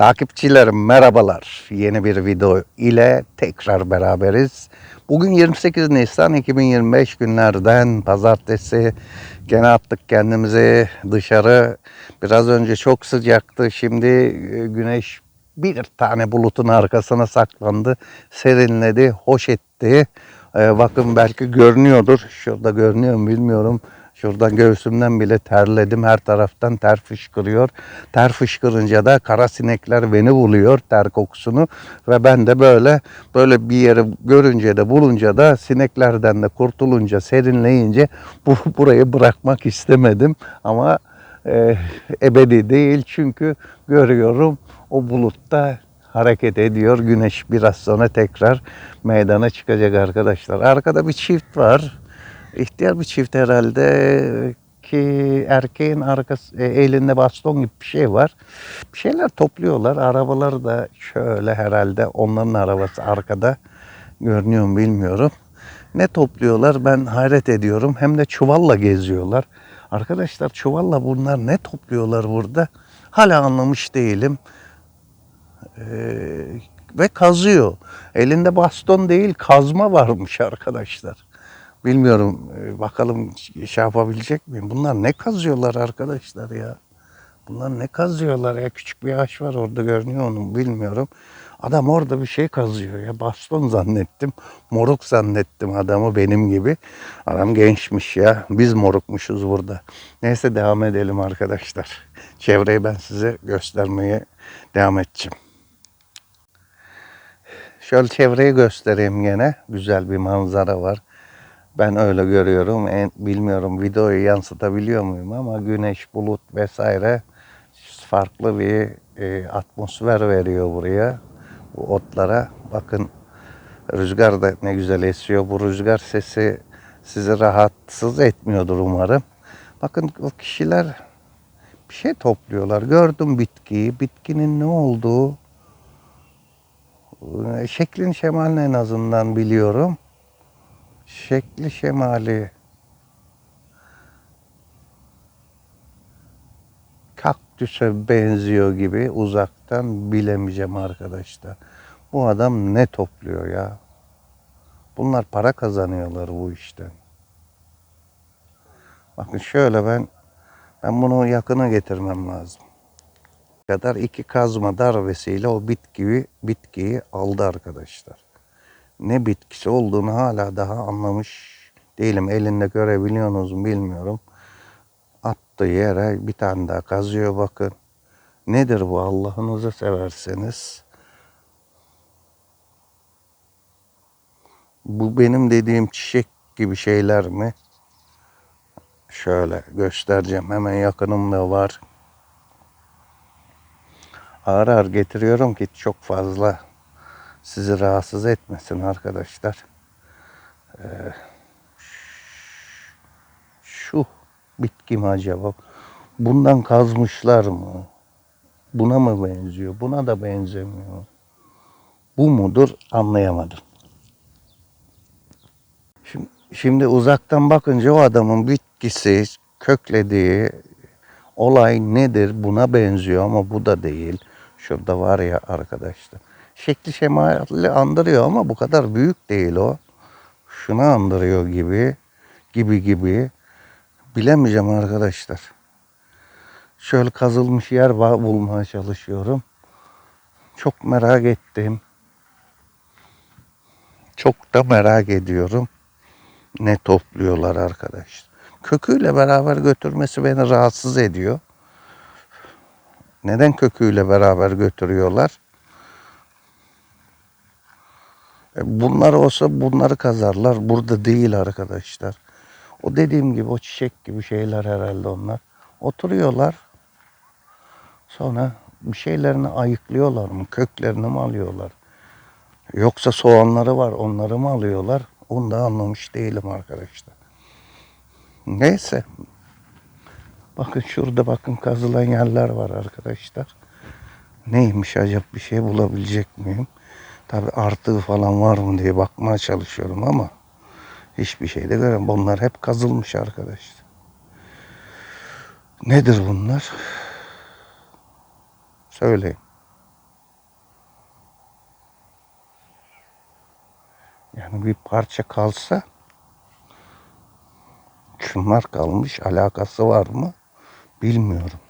Takipçilerim merhabalar. Yeni bir video ile tekrar beraberiz. Bugün 28 Nisan 2025 günlerden pazartesi. Gene attık kendimizi dışarı. Biraz önce çok sıcaktı. Şimdi e, güneş bir tane bulutun arkasına saklandı. Serinledi, hoş etti. Ee, bakın belki görünüyordur. Şurada görünüyor mu bilmiyorum. Şuradan göğsümden bile terledim. Her taraftan ter fışkırıyor. Ter fışkırınca da kara sinekler beni buluyor ter kokusunu. Ve ben de böyle böyle bir yeri görünce de bulunca da sineklerden de kurtulunca serinleyince bu burayı bırakmak istemedim. Ama e, ebedi değil çünkü görüyorum o bulutta hareket ediyor. Güneş biraz sonra tekrar meydana çıkacak arkadaşlar. Arkada bir çift var. İhtiyar bir çift herhalde ki erkeğin arkası e, elinde baston gibi bir şey var. Bir şeyler topluyorlar. Arabaları da şöyle herhalde onların arabası arkada. Görünüyor mu bilmiyorum. Ne topluyorlar ben hayret ediyorum. Hem de çuvalla geziyorlar. Arkadaşlar çuvalla bunlar ne topluyorlar burada? Hala anlamış değilim. Ee, ve kazıyor. Elinde baston değil kazma varmış arkadaşlar. Bilmiyorum e, bakalım şey yapabilecek miyim? Bunlar ne kazıyorlar arkadaşlar ya? Bunlar ne kazıyorlar ya? Küçük bir ağaç var orada görünüyor onu bilmiyorum. Adam orada bir şey kazıyor ya. Baston zannettim. Moruk zannettim adamı benim gibi. Adam gençmiş ya. Biz morukmuşuz burada. Neyse devam edelim arkadaşlar. Çevreyi ben size göstermeye devam edeceğim. Şöyle çevreyi göstereyim gene. Güzel bir manzara var. Ben öyle görüyorum. En, bilmiyorum videoyu yansıtabiliyor muyum ama güneş, bulut vesaire farklı bir e, atmosfer veriyor buraya. Bu otlara. Bakın rüzgar da ne güzel esiyor. Bu rüzgar sesi sizi rahatsız etmiyordur umarım. Bakın o kişiler bir şey topluyorlar. Gördüm bitkiyi. Bitkinin ne olduğu e, şeklin şemalini en azından biliyorum. Şekli şemali kaktüse benziyor gibi uzaktan bilemeyeceğim arkadaşlar. Bu adam ne topluyor ya? Bunlar para kazanıyorlar bu işten. Bakın şöyle ben ben bunu yakına getirmem lazım. kadar iki kazma darbesiyle o bitkiyi bitkiyi aldı arkadaşlar ne bitkisi olduğunu hala daha anlamış değilim. Elinde görebiliyorsunuz mu bilmiyorum. Attığı yere bir tane daha kazıyor bakın. Nedir bu Allah'ınızı severseniz? Bu benim dediğim çiçek gibi şeyler mi? Şöyle göstereceğim. Hemen yakınımda var. Ağır ağır getiriyorum ki çok fazla sizi rahatsız etmesin arkadaşlar. Ee, şu bitki mi acaba? Bundan kazmışlar mı? Buna mı benziyor? Buna da benzemiyor. Bu mudur anlayamadım. Şimdi, şimdi uzaktan bakınca o adamın bitkisi, köklediği olay nedir? Buna benziyor ama bu da değil. Şurada var ya arkadaşlar şekli şemali andırıyor ama bu kadar büyük değil o. Şunu andırıyor gibi, gibi gibi. Bilemeyeceğim arkadaşlar. Şöyle kazılmış yer bulmaya çalışıyorum. Çok merak ettim. Çok da merak ediyorum. Ne topluyorlar arkadaşlar. Köküyle beraber götürmesi beni rahatsız ediyor. Neden köküyle beraber götürüyorlar? E, bunlar olsa bunları kazarlar. Burada değil arkadaşlar. O dediğim gibi o çiçek gibi şeyler herhalde onlar. Oturuyorlar. Sonra bir şeylerini ayıklıyorlar mı? Köklerini mi alıyorlar? Yoksa soğanları var onları mı alıyorlar? Onu da anlamış değilim arkadaşlar. Neyse. Bakın şurada bakın kazılan yerler var arkadaşlar. Neymiş acaba bir şey bulabilecek miyim? Tabi artığı falan var mı diye bakmaya çalışıyorum ama hiçbir şey de göremiyorum. Bunlar hep kazılmış arkadaşlar. Nedir bunlar? Söyleyin. Yani bir parça kalsa şunlar kalmış alakası var mı bilmiyorum.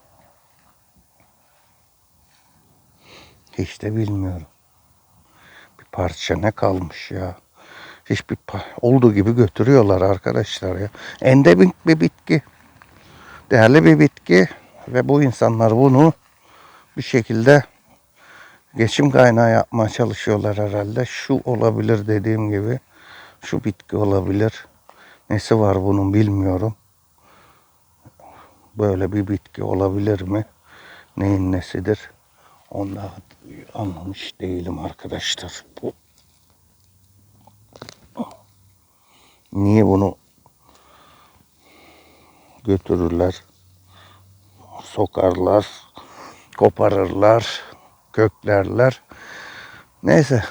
Hiç de bilmiyorum. Parça ne kalmış ya. Hiçbir olduğu gibi götürüyorlar arkadaşlar ya. Endemik bir bitki. Değerli bir bitki ve bu insanlar bunu bir şekilde geçim kaynağı yapmaya çalışıyorlar herhalde. Şu olabilir dediğim gibi. Şu bitki olabilir. Nesi var bunun bilmiyorum. Böyle bir bitki olabilir mi? Neyin nesidir? Onu da anlamış değilim arkadaşlar. Bu Niye bunu götürürler, sokarlar, koparırlar, köklerler. Neyse.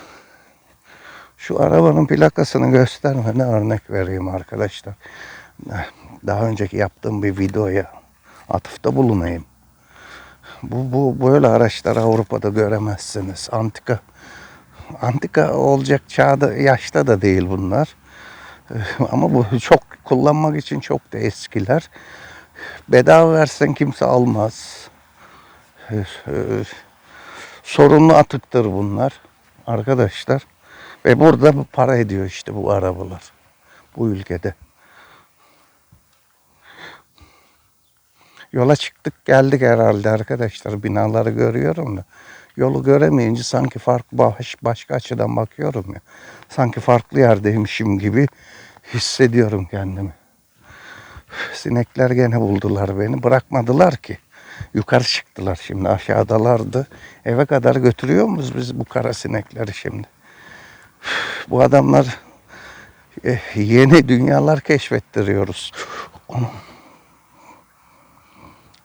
Şu arabanın plakasını göstermeden örnek vereyim arkadaşlar. Daha önceki yaptığım bir videoya atıfta bulunayım. Bu, bu böyle araçlar Avrupa'da göremezsiniz. Antika antika olacak çağda yaşta da değil bunlar. Ama bu çok kullanmak için çok da eskiler. Bedava versen kimse almaz. Sorunlu atıktır bunlar arkadaşlar. Ve burada bu para ediyor işte bu arabalar. Bu ülkede. Yola çıktık geldik herhalde arkadaşlar. Binaları görüyorum da. Yolu göremeyince sanki farklı baş, başka açıdan bakıyorum ya. Sanki farklı yerdeymişim gibi hissediyorum kendimi. Sinekler gene buldular beni. Bırakmadılar ki. Yukarı çıktılar şimdi aşağıdalardı. Eve kadar götürüyor muyuz biz bu kara sinekleri şimdi? Bu adamlar eh, yeni dünyalar keşfettiriyoruz. Anam.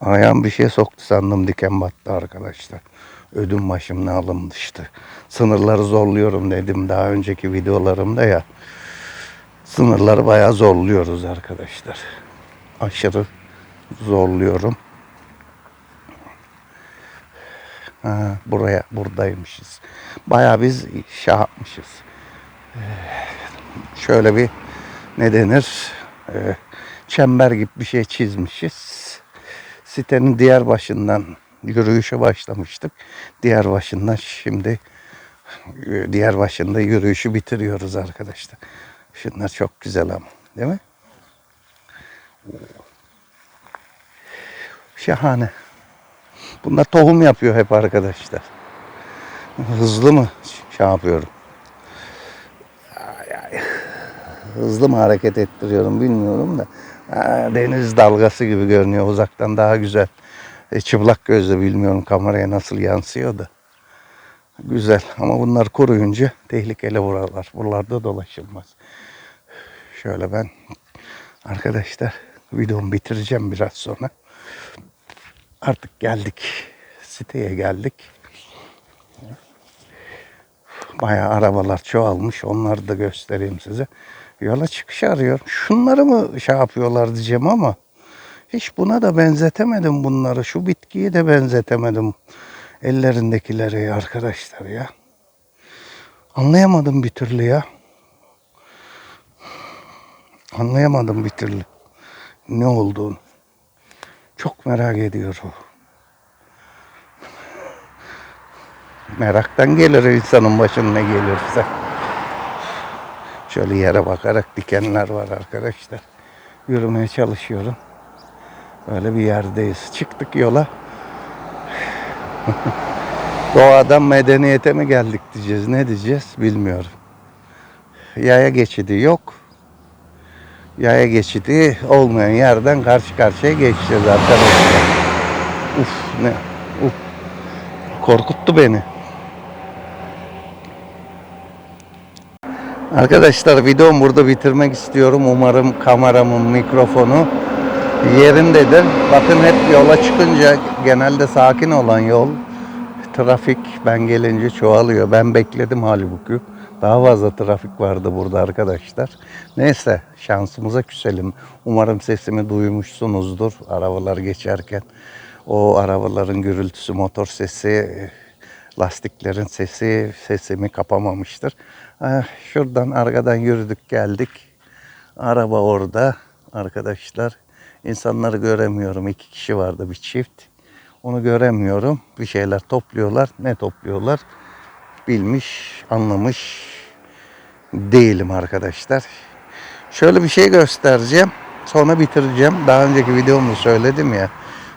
Ayağım bir şey soktu sandım diken battı arkadaşlar. Ödüm başımdan alınmıştı. Sınırları zorluyorum dedim daha önceki videolarımda ya. Sınırları bayağı zorluyoruz arkadaşlar. Aşırı zorluyorum. Ha, buraya buradaymışız. Bayağı biz şey yapmışız. Şöyle bir ne denir? Ee, çember gibi bir şey çizmişiz. Sitenin diğer başından yürüyüşe başlamıştık. Diğer başından şimdi e, diğer başında yürüyüşü bitiriyoruz arkadaşlar. Şunlar çok güzel ama değil mi? Şahane. Bunlar tohum yapıyor hep arkadaşlar. Hızlı mı şey yapıyorum? Ay, ay. Hızlı mı hareket ettiriyorum bilmiyorum da. Deniz dalgası gibi görünüyor uzaktan daha güzel. E, çıplak gözle bilmiyorum kameraya nasıl yansıyor da. Güzel ama bunlar kuruyunca tehlikeli buralar. Buralarda dolaşılmaz. Şöyle ben arkadaşlar videomu bitireceğim biraz sonra. Artık geldik. Siteye geldik. Bayağı arabalar çoğalmış. Onları da göstereyim size. Yola çıkış arıyorum. Şunları mı şey yapıyorlar diyeceğim ama hiç buna da benzetemedim bunları. Şu bitkiyi de benzetemedim. Ellerindekileri arkadaşlar ya. Anlayamadım bir türlü ya. Anlayamadım bir türlü. Ne olduğunu. Çok merak ediyorum. Meraktan gelir insanın başına ne gelirse. Şöyle yere bakarak dikenler var arkadaşlar. Yürümeye çalışıyorum. Böyle bir yerdeyiz. Çıktık yola. Doğadan medeniyete mi geldik diyeceğiz. Ne diyeceğiz bilmiyorum. Yaya geçidi yok. Yaya geçidi olmayan yerden karşı karşıya geçeceğiz arkadaşlar. Uf ne uf. Korkuttu beni. Arkadaşlar videomu burada bitirmek istiyorum. Umarım kameramın mikrofonu yerindedir. Bakın hep yola çıkınca genelde sakin olan yol trafik ben gelince çoğalıyor. Ben bekledim halbuki. Daha fazla trafik vardı burada arkadaşlar. Neyse şansımıza küselim. Umarım sesimi duymuşsunuzdur arabalar geçerken. O arabaların gürültüsü, motor sesi lastiklerin sesi sesimi kapamamıştır. Ah, Şuradan arkadan yürüdük geldik. Araba orada arkadaşlar. İnsanları göremiyorum. İki kişi vardı bir çift. Onu göremiyorum. Bir şeyler topluyorlar. Ne topluyorlar? Bilmiş, anlamış değilim arkadaşlar. Şöyle bir şey göstereceğim. Sonra bitireceğim. Daha önceki videomda söyledim ya.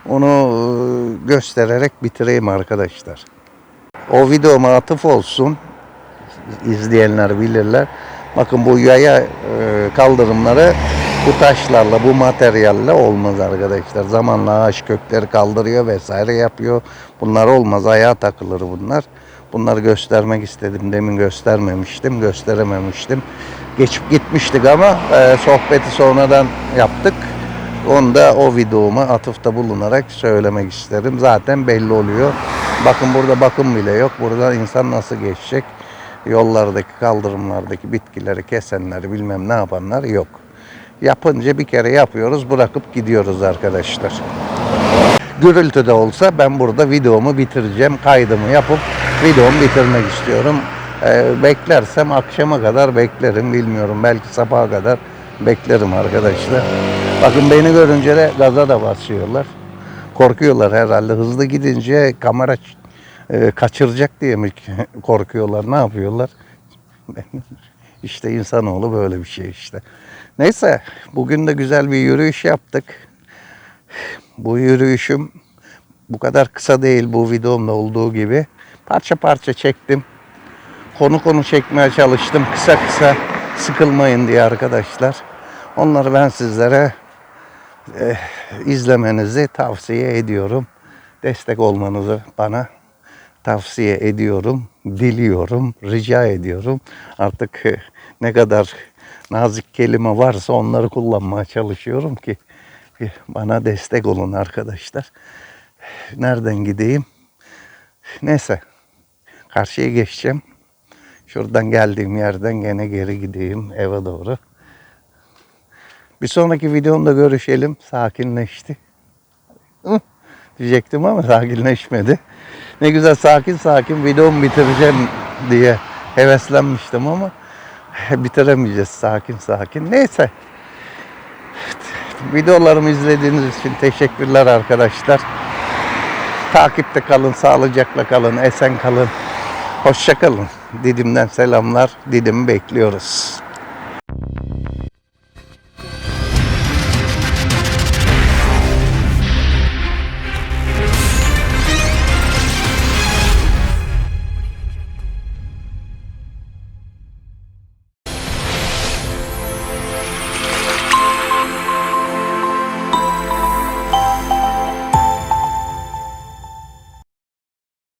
Onu e, göstererek bitireyim arkadaşlar. O videoma atıf olsun. İzleyenler bilirler. Bakın bu yaya e, kaldırımları bu taşlarla, bu materyalle olmaz arkadaşlar. Zamanla ağaç kökleri kaldırıyor vesaire yapıyor. Bunlar olmaz. Ayağa takılır bunlar. Bunları göstermek istedim. Demin göstermemiştim, gösterememiştim. Geçip gitmiştik ama e, sohbeti sonradan yaptık. Onu da o videoma atıfta bulunarak söylemek isterim. Zaten belli oluyor. Bakın burada bakım bile yok. Burada insan nasıl geçecek? Yollardaki, kaldırımlardaki bitkileri kesenler, bilmem ne yapanlar yok. Yapınca bir kere yapıyoruz, bırakıp gidiyoruz arkadaşlar. Gürültü de olsa ben burada videomu bitireceğim. Kaydımı yapıp videomu bitirmek istiyorum. Ee, beklersem akşama kadar beklerim bilmiyorum. Belki sabaha kadar beklerim arkadaşlar. Bakın beni görünce de gaza da basıyorlar. Korkuyorlar herhalde. Hızlı gidince kamera e, kaçıracak diye mi korkuyorlar? Ne yapıyorlar? işte insanoğlu böyle bir şey işte. Neyse bugün de güzel bir yürüyüş yaptık. Bu yürüyüşüm bu kadar kısa değil bu videomda olduğu gibi. Parça parça çektim. Konu konu çekmeye çalıştım kısa kısa sıkılmayın diye arkadaşlar. Onları ben sizlere eh, izlemenizi tavsiye ediyorum. Destek olmanızı bana tavsiye ediyorum, diliyorum, rica ediyorum. Artık eh, ne kadar nazik kelime varsa onları kullanmaya çalışıyorum ki eh, bana destek olun arkadaşlar. Nereden gideyim? Neyse. Karşıya geçeceğim. Şuradan geldiğim yerden gene geri gideyim eve doğru. Bir sonraki videomda görüşelim. Sakinleşti. Hı, diyecektim ama sakinleşmedi. Ne güzel sakin sakin videomu bitireceğim diye heveslenmiştim ama bitiremeyeceğiz sakin sakin. Neyse. Videolarımı izlediğiniz için teşekkürler arkadaşlar. Takipte kalın, sağlıcakla kalın, esen kalın. Hoşça kalın. Didim'den selamlar. Didim'i bekliyoruz.